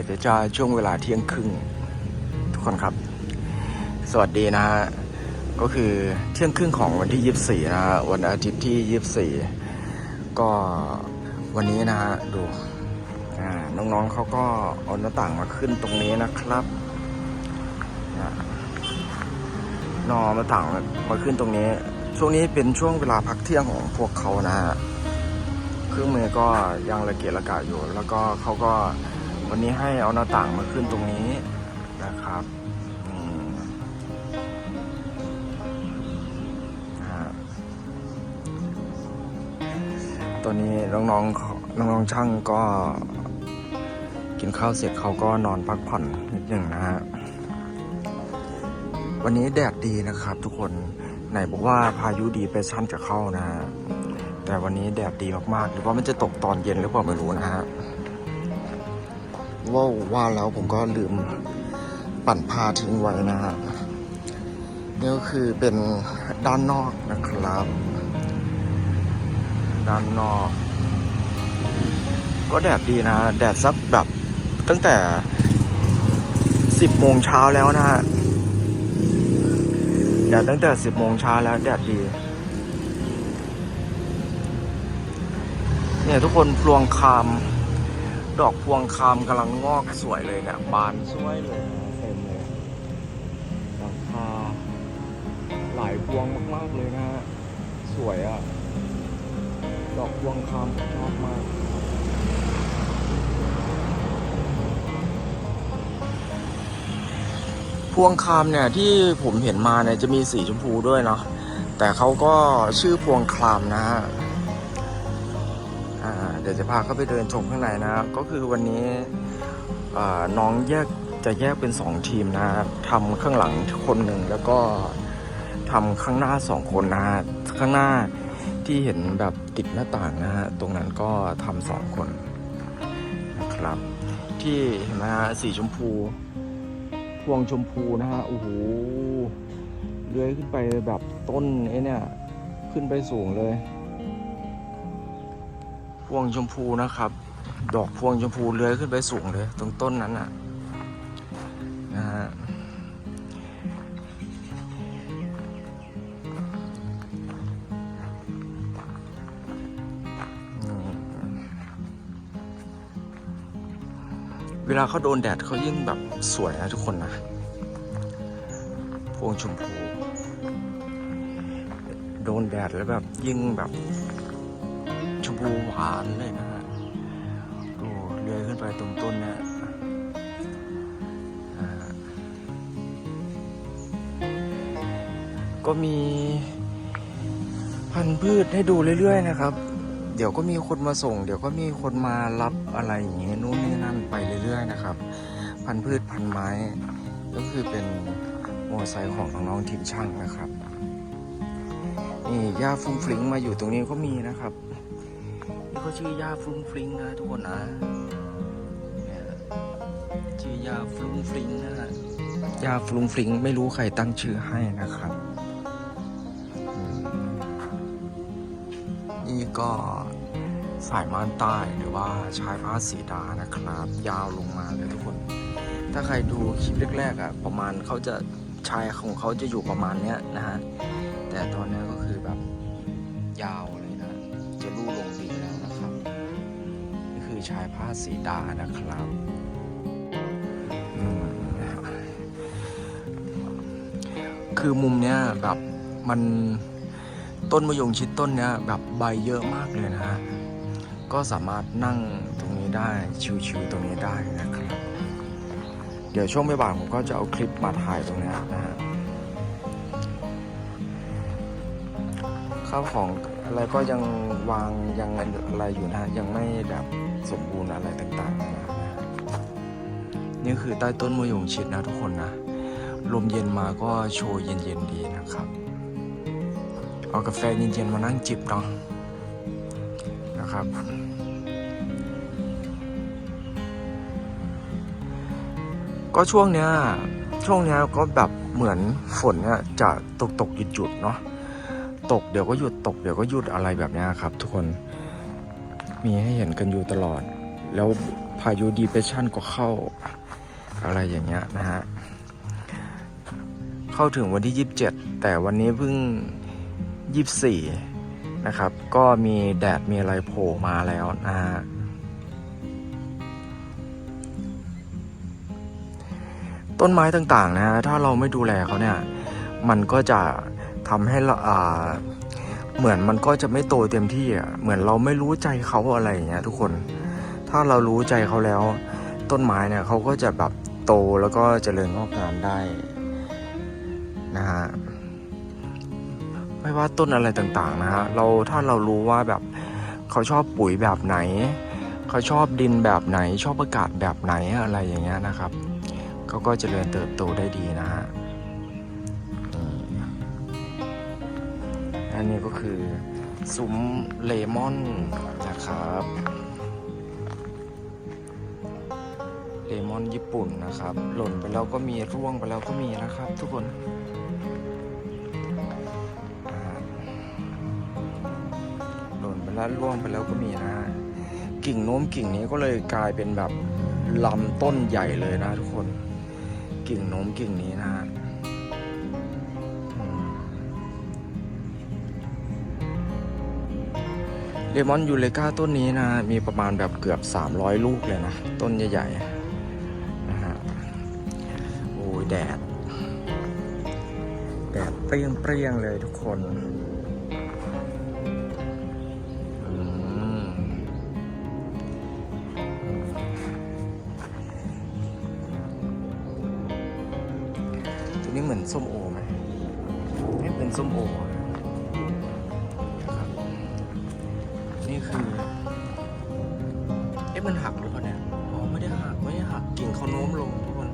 ดจะจ้าช่วงเวลาเที่ยงครึ่งทุกคนครับ สวัสดีนะฮะก็คือเที่ยงครึ่งของวันที่ 24 นะฮะวันอาทิตย์ที่ 24 ก็วันนี้นะฮะดูน้องๆเขาก็เอาหน้าต่างมาขึ้นตรงนี้นะครับนะนอหน้าต่างมาขึ้นตรงนี้ ช่วงนี้เป็นช่วงเวลาพักเที่ยงของพวกเขานะฮะเครื่องมือก็ยังระเกียระกะอยู่ แล้วก็เขาก็ วันนี้ให้เอาหน้าต่างมาขึ้นตรงนี้นะครับนี่ตอนนี้น้องๆน้องๆช่างก็ กินข้าวเสร็จเขาก็นอนพักผ่อนนิดหนึ่งนะฮะวันนี้แดดดีนะครับ ทุกคนไหนบอกว่าพายุดีเปรสชั่นจะเข้านะฮะแต่วันนี้แดดดีมากๆ หรือว่ามันจะตกตอนเย็นหรือเปล่าไม่รู้นะฮะ ว่าว่าแล้วผมก็ลืมปั่นผ้าทิ้งไว้นะฮะนี่ก็คือเป็นด้านนอกนะครับ ด้านนอก ก็แดดดีนะ แดดสักแบบตั้งแต่สิบโมงเช้าแล้วนะฮะแดดตั้งแต่สิบโมงเช้าแล้วแดดดีเนี่ยทุกคนพลวงคาม ดอกพวงคามกำลังงอกสวยเลยเนี่ยบานสวยเลยนะเต็มเลยดอกคาหลายพวงมากๆเลยนะฮะสวยอะ่ะ ดอกพวงคามผมชอบมากพวงคามเนี่ยที่ผมเห็นมาเนี่ยจะมีสีชมพูด้วยเนาะแต่เขาก็ชื่อพวงคลามนะฮะอ่า เดี๋ยวจะพาเข้าไปเดินชมข้างในนะก็คือวันนี้น้องแยกจะแยกเป็น 2 ทีมนะทำข้างหลังคนหนึ่งแล้วก็ทำข้างหน้า 2 คนนะข้างหน้าที่เห็นแบบติดหน้าต่างนะฮะตรงนั้นก็ทำสองคนนะครับ ที่เห็นไหมฮะสีชมพู พวงชมพูนะฮะโอ้โหเลื้อยขึ้นไปแบบต้นไอ้เนี่ยขึ้นไปสูงเลย พวงชมพูนะครับ ดอกพวงชมพูเลื้อยขึ้นไปสูงเลย ตรงต้นนั้นน่ะนะฮะเวลาเขาโดนแดดเขายิ่งแบบสวยนะทุกคนนะ พวงชมพู โดนแดดแล้วแบบยิ่งแบบ พูหวานเลยนะฮะดูเลื้อยขึ้นไปตรงต้นเนี่ยก็มีพันธุ์พืชให้ดูเรื่อยๆนะครับ เดี๋ยวก็มีคนมาส่ง เดี๋ยวก็มีคนมารับอะไรอย่างเงี้ยนู่นนี่นั่นไปเรื่อยๆนะครับ พันธุ์พืชพันธุ์ไม้ ก็คือเป็นมอไซค์ของน้องๆทีมช่างนะครับนี่หญ้าฟุ้งฟิ้งมาอยู่ตรงนี้ก็มีนะครับ็ชื่อย่าฟรุ้งฟริ้งนะทุกคนนะเนี่ยชื่อย่าฟรุ้งฟริ้งนะฮะย่าฟรุ้งฟริ้งไม่รู้ใครตั้งชื่อให้นะครับ นี่ก็สายม่านใต้หรือว่าชายผ้าสีดานะครับ ยาวลงมาเลยทุกคน ถ้าใครดูคลิปแรกๆอะประมาณเขาจะชายของเขาจะอยู่ประมาณเนี้ยนะฮะแต่ตอนนี้ก็คือแบบยาว ชายผ้าสีดานะครับอืมคือมุมเนี้ยแบบมันต้นมะยงชิดต้นเนี้ยแบบใบเยอะมากเลยนะฮะก็สามารถนั่งตรงนี้ได้ชิวๆตรงนี้ได้นะครับ เดี๋ยวช่วงบ่ายผมก็จะเอาคลิปมาถ่ายตรงนี้นะฮะข้าวของอะไรก็ยังวางยังอะไรอยู่นะยังไม่แบบ สมบูรณ์อะไรต่างๆนะนี่คือใต้ต้นมะยงชิดนะทุกคนนะ ลมเย็นมาก็โชยเย็นๆดีนะครับ เอากาแฟเย็นๆมานั่งจิบเนาะนะครับ ก็ช่วงเนี้ยช่วงเนี้ยก็แบบเหมือนฝนเนี่ยจะตกตกหยุดหยุดเนาะตกเดี๋ยวก็หยุดตกเดี๋ยวก็หยุดอะไรแบบเนี้ยครับ ทุกคน มีให้เห็นกันอยู่ตลอด แล้วพายุดีเพรสชันก็เข้า อะไรอย่างเงี้ยนะฮะ เข้าถึงวันที่ 27 แต่วันนี้เพิ่ง 24 นะครับ ก็มีแดดมีอะไรโผล่มาแล้วนะฮะต้นไม้ต่างๆนะฮะถ้าเราไม่ดูแลเขาเนี่ย มันก็จะทำให้เราอ่า เหมือนมันก็จะไม่โตเต็มที่อะ เหมือนเราไม่รู้ใจเขาอะไรอย่างเงี้ยทุกคน ถ้าเรารู้ใจเขาแล้ว ต้นไม้เนี่ยเขาก็จะแบบโตแล้วก็เจริญงอกงามได้นะฮะไม่ว่าต้นอะไรต่างๆนะฮะเราถ้าเรารู้ว่าแบบเขาชอบปุ๋ยแบบไหน เขาชอบดินแบบไหน ชอบอากาศแบบไหนอะไรอย่างเงี้ยนะครับเขาก็จเจริญเติบโตได้ดีนะฮะ อันนี้ก็คือซุ้มเลมอนนะครับ เลมอนญี่ปุ่นนะครับ หล่นไปแล้วก็มีร่วงไปแล้วก็มีนะครับ ทุกคนหล่นไปแล้วร่วงไปแล้วก็มีนะกิ่งโน้มกิ่งนี้ก็เลยกลายเป็นแบบลำต้นใหญ่เลยนะทุกคน กิ่งโน้มกิ่งนี้นะ เลมอนยูเลกาต้นนี้นะ มีประมาณแบบเกือบ 300 ลูกเลยนะ ต้นใหญ่ๆนะฮะโอ้ยแดด แดดเปรี้ยงเปรี้ยงๆเลยทุกคนอืมตัวนี้เหมือนส้มโอไหมไม่เป็นส้มโอ นี่คือ เอ๊ะมันหักหรือเปล่าเนี่ย อ๋อไม่ได้หักไม่ได้หักกิ่งเขาโน้มลงทุกคน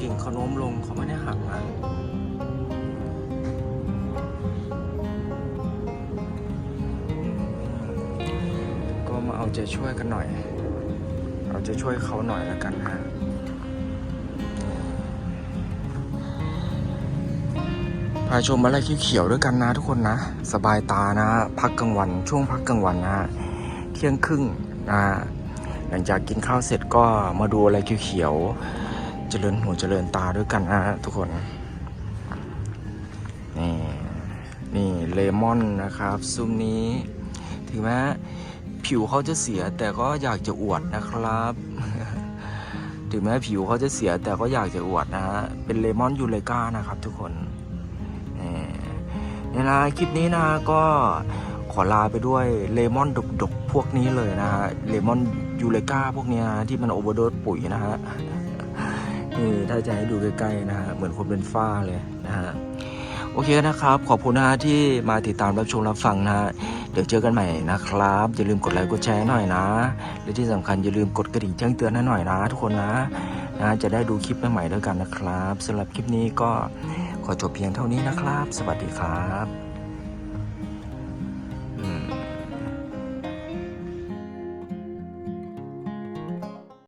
กิ่งเขาโน้มลงเขาไม่ได้หักนะก็มาเอาใจช่วยกันหน่อย เอาใจช่วยเขาหน่อยแล้วกันฮะ พาชมอะไรเขียวๆด้วยกันนะทุกคนนะ สบายตานะ พักกลางวัน ช่วงพักกลางวันนะเที่ยงครึ่งนะหลังจากกินข้าวเสร็จก็มาดูอะไรเขียวๆเจริญหูเจริญตาด้วยกันนะทุกคน นี่นี่เลมอนนะครับซุ้มนี้ ถึงแม้ผิวเขาจะเสียแต่ก็อยากจะอวดนะครับ ถึงแม้ผิวเขาจะเสียแต่ก็อยากจะอวดนะฮะเป็นเลมอนยูเลกานะครับทุกคน นี่นะคลิปนี้นะก็ขอลาไปด้วยเลมอนดกๆพวกนี้เลยนะฮะเลมอนยูเลกาพวกเนี้ยนะที่มันโอเวอร์โดสปุ๋ยนะฮะนี่ถ้าจะให้ดูใกล้ๆนะฮะเหมือนคนเป็นฝ้าเลยนะฮะโอเคนะครับ ขอบคุณนะฮะที่มาติดตามรับชมรับฟังนะฮะเดี๋ยวเจอกันใหม่นะครับ อย่าลืมกดไลค์กดแชร์หน่อยนะ และที่สำคัญอย่าลืมกดกระดิ่งแจ้งเตือนให้หน่อยนะ ทุกคนนะ นะจะได้ดูคลิปใหม่ๆด้วยกันนะครับสำหรับคลิปนี้ก็ขอจบเพียงเท่านี้นะครับ สวัสดีครับ